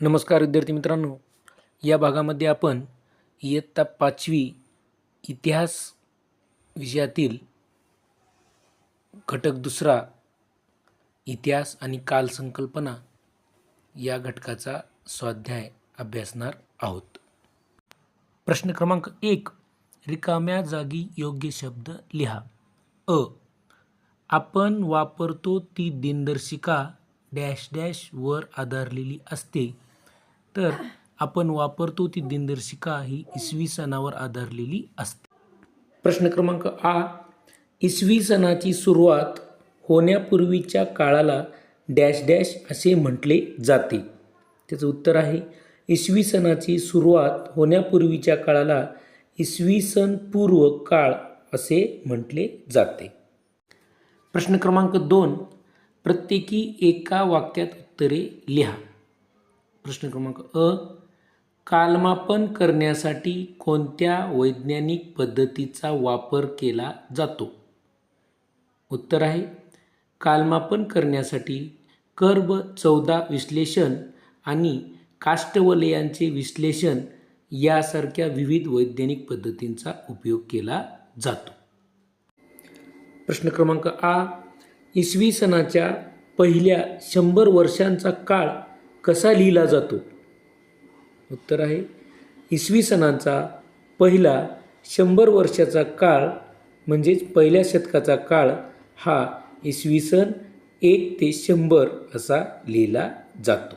नमस्कार विद्यार्थी मित्रांनो. या भागामध्ये आपण इयत्ता पाचवी इतिहास विषयातील घटक दुसरा इतिहास आणि कालसंकल्पना या घटकाचा स्वाध्याय अभ्यासणार आहोत. प्रश्न क्रमांक एक रिकाम्या जागी योग्य शब्द लिहा. अ आपण वापरतो ती दिनदर्शिका डॅश डॅश वर आधारलेली असते. तर आपण वापरतो ती दिनदर्शिका ही इसवी सणावर आधारलेली असते. प्रश्न क्रमांक आ. इसवी सणाची सुरुवात होण्यापूर्वीच्या काळाला डॅश डॅश असे म्हटले जाते. त्याचं उत्तर आहे इसवी सणाची सुरुवात होण्यापूर्वीच्या काळाला इसवी सन पूर्व काळ असे म्हटले जाते. प्रश्न क्रमांक दोन. प्रत्येकी एका वाक्यात उत्तरे लिहा. प्रश्न क्रमांक अ कालमापन करण्यासाठी कोणत्या वैज्ञानिक पद्धतीचा वापर केला जातो? उत्तर आहे कालमापन करण्यासाठी कर्ब चौदा विश्लेषण आणि काष्टवलयांचे विश्लेषण यासारख्या विविध वैज्ञानिक पद्धतींचा उपयोग केला जातो. प्रश्न क्रमांक आ इसवी सणाच्या पहिल्या शंभर वर्षांचा काळ कसा लिहिला जातो? उत्तर आहे इसवी सणांचा पहिला शंभर वर्षाचा काळ म्हणजेच पहिल्या शतकाचा काळ हा इसवी सन एक ते शंभर असा लिहिला जातो.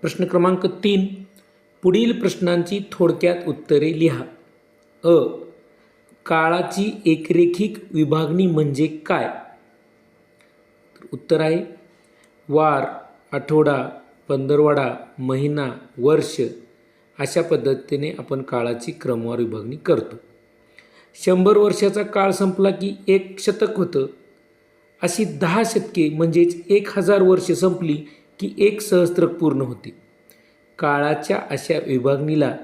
प्रश्न क्रमांक तीन पुढील प्रश्नांची थोडक्यात उत्तरे लिहा. अ. काळाची एकरेखिक विभागणी म्हणजे काय? उत्तर आहे वार आठवडा पंधरवडा महिना वर्ष अशा पद्धतीने आपण काळाची क्रमवार विभागणी करतो. शंभर वर्षाचा काळ संपला की एक शतक होतं. अशी दहा शतके म्हणजेच एक हजार वर्ष संपली की एक सहस्त्र पूर्ण होते. काळाच्या अशा विभागणीला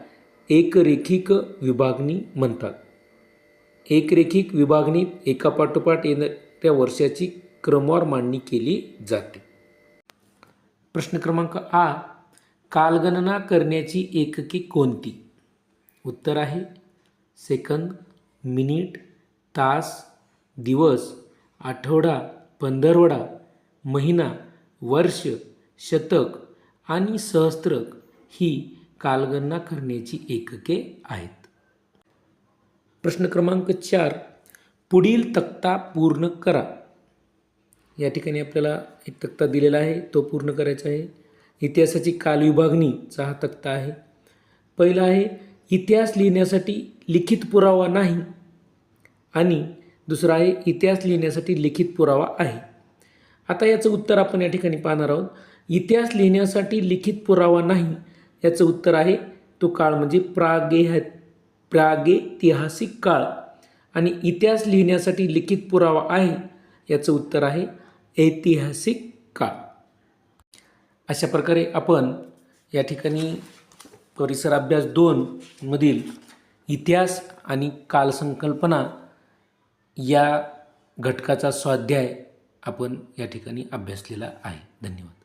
एकरेखिक विभागणी म्हणतात. एकरेखिक विभागणीत एकापाठोपाठ येणाऱ्या वर्षाची क्रमवार मांडणी केली जाते. प्रश्न क्रमांक आ कालगणना करण्याची एकके कोणती? उत्तर आहे सेकंद मिनिट तास दिवस आठवडा पंधरवडा महिना वर्ष शतक आणि सहस्त्रक ही कालगणना करण्याची एकके आहेत. प्रश्न क्रमांक चार पुढील तक्ता पूर्ण करा. या ठिकाणी आपल्याला एक तक्ता दिलेला आहे तो पूर्ण करायचा आहे. इतिहासाची कालविभागणीचा हा तक्ता आहे. पहिला आहे इतिहास लिहिण्यासाठी लिखित पुरावा नाही आणि दुसरा आहे इतिहास लिहिण्यासाठी लिखित पुरावा आहे. आता याचं उत्तर आपण या ठिकाणी पाहणार आहोत. इतिहास लिहिण्यासाठी लिखित पुरावा नाही याचं उत्तर आहे तो काळ म्हणजे प्रागेह प्रागेतिहासिक काळ. आणि इतिहास लिहिण्यासाठी लिखित पुरावा आहे याचं उत्तर आहे ऐतिहासिक काळ. अशा प्रकारे आपण या ठिकाणी परिसर अभ्यास दोनमधील इतिहास आणि कालसंकल्पना या घटकाचा स्वाध्याय आपण या ठिकाणी अभ्यासलेला आहे. धन्यवाद.